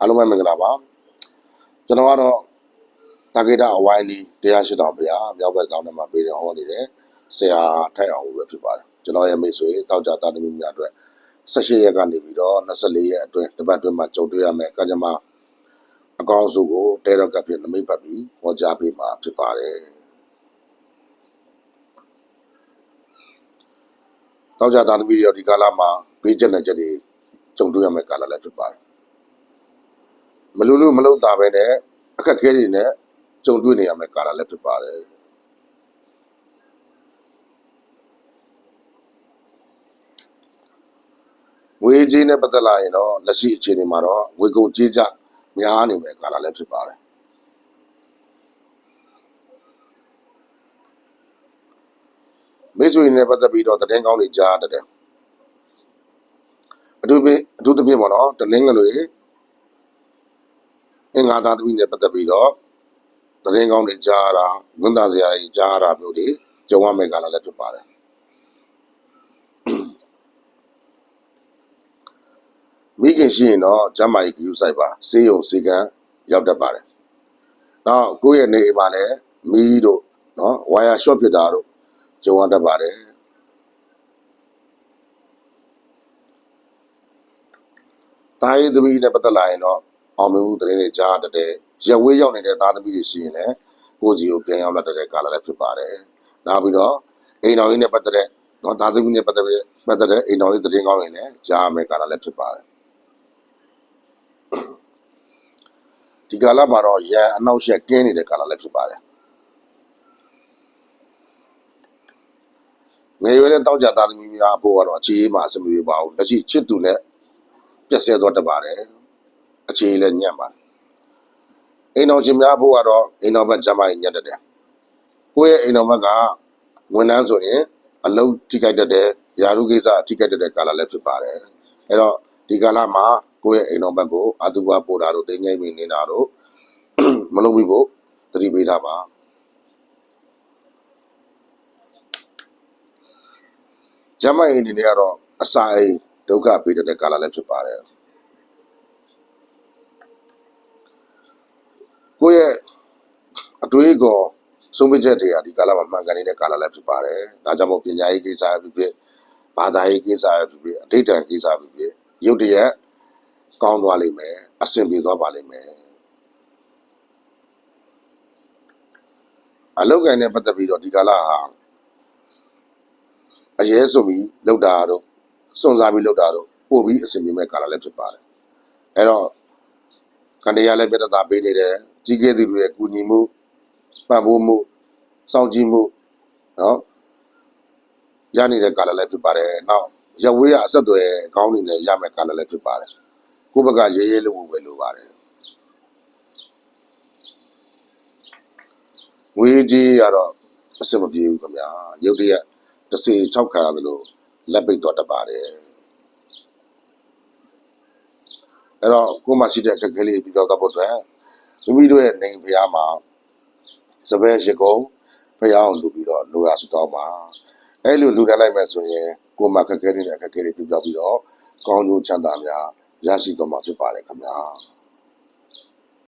အားလုံးပဲမင်္ဂလာပါကျွန်တော်ကတော့တာဂေတာအဝိုင်းလေးတရားရှိတော်ဗျာမြောက်ဘက်ဆောင်ထဲမှာပေးတယ်ဟောနေတယ်ဆရာထိုက်အောင်ပဲဖြစ်ပါတယ်ကျွန်တော်ရဲ့မိတ်ဆွေတောက်ကြတာသမီးများအတွက်18ရက်ကနေပြီးတော့24ရက်အတွင်းတစ်ပတ်အတွင်းမှာကြုံတွေ့ရမယ်ကံကြမ္မာအကောင်းဆုံးကိုတဲတော့ကပ်ဖြစ်နမိတ်ပတ်ပြီးဟောကြားပေးမှာဖြစ်ပါတယ်တောက်ကြတာသမီးတွေဒီကာလမှာဘေးကျက်တဲ့ချက်တွေကြုံတွေ့ရမယ်ကာလလည်းဖြစ်ပါတယ် မလူလူမလုံတာပဲနဲ့အခက်အခဲတွေနဲ့ကြုံတွေ့နေရမယ့်ကာလလည်းဖြစ်ပါတယ်ငွေကြေးနဲ့ပတ်သက်လာရင်တော့လက်ရှိအခြေအနေမှာတော့ငွေကုန်ကြေးကျများနေမယ့်ကာလလည်းဖြစ်ပါတယ်မိတ်ဆွေတွေနဲ့ပတ်သက်ပြီးတော့သတင်းကောင်းတွေကြားတတ်တယ်အထူးဖြင့်အထူးသဖြင့်ပေါ့နော်တနင်္ဂနွေ အင်္ဂါသားသမီးနဲ့ပတ်သက်ပြီးတော့သတင်းကောင်းတွေကြားရတာဝန်သားစရာကြီးကြားရတာမျိုးတွေကြုံရမယ့်ကာလလည်းဖြစ်ပါတယ်မိခင်ရှိရင်တော့ကျမ်းမာရေးကြည့်ဆိုင်ပါစေယုံစေကံရောက်တတ်ပါတယ်။နောက်ကိုယ့်ရဲ့နေအိမ်မှာလည်းမီးတို့နော်ဝါယာရှော့ဖြစ်တာတို့ကြုံရတတ်ပါတယ်။တာရေးသမီးနဲ့ပတ်သက်လာရင်တော့ အောင်မြင်မှုသတင်းတွေကြားတတ်တယ်ရဝေးရောက်နေတဲ့သားသမီးတွေရှိရင်လည်းကိုယ်စီကိုပြန်ရောက်လာတတ်တဲ့ကာလလည်းဖြစ်ပါတယ်။နောက်ပြီးတော့အိမ်တော်ကြီးနဲ့ပတ်သက်တဲ့နော်သားသမီးနဲ့ပတ်သက်တဲ့ပတ်သက်တဲ့အိမ်တော်ကြီးသတင်းကောင်းတွေလည်းကြားရမယ့်ကာလလည်းဖြစ်ပါတယ်။ဒီကာလမှာတော့ရန်အနောက်ရှက်ကင်းနေတဲ့ကာလလည်းဖြစ်ပါတယ်။ငယ်ရွယ်တဲ့တောက်ကြသားသမီးများအဖို့ကတော့အခြေအေးမှာအဆင်မပြေပါဘူး။လက်ရှိချစ်သူနဲ့ပြည့်စဲသွားတတ်ပါတယ်။ အခြေအေးလည်းညံ့ပါတယ်အိမ်တော်ချင်းများဖို့ကတော့အိမ်တော်ဘက်ကျမ်းမာရေးညက်တတ်တယ်။ကိုယ့်ရဲ့အိမ်တော်ဘက်ကဝန်ထမ်းဆိုရင်အလုပ်ထိခိုက်တတ်တယ်၊ယာရုကိစ္စထိခိုက်တတ်တဲ့ကာလလည်းဖြစ်ပါတယ်။အဲ့တော့ဒီကာလမှာကိုယ့်ရဲ့အိမ်တော်ဘက်ကိုအတူပါပို့တာတို့တင်းငိမ့်မိနေတာတို့မလုပ်မိဖို့သတိပေးထားပါ။ကျမ်းမာရေးအနေနဲ့ကတော့အစာအိမ်ဒုက္ခပေးတတ်တဲ့ကာလလည်းဖြစ်ပါတယ်။ကိုယ့်ရဲ့အ တွေးအခေါ်ဆုံးဖြတ်ချက်တွေကဒီကာလမှာမှန်ကန်နေတဲ့ကာလလည်းဖြစ်ပါတယ်။ဒါကြောင့်မို့ပညာရေးကိစ္စအဖြစ်ဖြစ်ဘာသာရေးကိစ္စအဖြစ်ဖြစ်အဋိဌာန်ကိစ္စအဖြစ်ဖြစ်ရုတ်တရက်ကောင်းသွားလိမ့်မယ်အဆင်ပြေသွားပါလိမ့်မယ်အလောက်ကန်နဲ့ပတ်သက်ပြီးတော့ဒီကာလဟာအရေးဆုံးပြီးလောက်တာတို့စွန့်စားပြီးလောက်တာတို့ပို့ပြီးအဆင်ပြေမဲ့ကာလလည်းဖြစ်ပါတယ်အဲ့တော့ကန်တရားလည်းပြတ်တာပေးနေတယ်ကြီးကဲသူတွေရဲ့ကူညီမှု ပံ့ပိုးမှုစောင့်ကြည့်မှုနော်ရနေတဲ့ကာလလည်းဖြစ်ပါတယ်နောက်ရဝေးရအဆက်အသွယ်ကောင်းနေလည်းရမယ့်ကာလလည်းဖြစ်ပါတယ်ကိုယ့်ဘက်ကရေးရေးလို့ပဲလိုပါတယ်ငွေကြီးကတော့အဆင်မပြေဘူးခင်ဗျာရုတ်တရက်တစ်စီ၆ခါရတယ်လို့လက်ပိတ်တော့တတ်ပါတယ်အဲ့တော့ကိုယ်မှရှိတဲ့အခက်အခဲလေးပြပြောတော့ဖို့အတွက်မိမိတို့ရဲ့နေဖျားမှာ စပယ်ရှိကုံဖျားအောင်လူပြီးတော့လိုရဆူတောင်းပါအဲ့လိုလူတက်လိုက်မယ်ဆိုရင်ကိုယ်မှအခက်အခဲတွေနဲ့အခက်အခဲတွေပြပြောပြီးတော့ကောင်းကျိုးချမ်းသာများရရှိတော့မှာဖြစ်ပါတယ်ခင်ဗျာ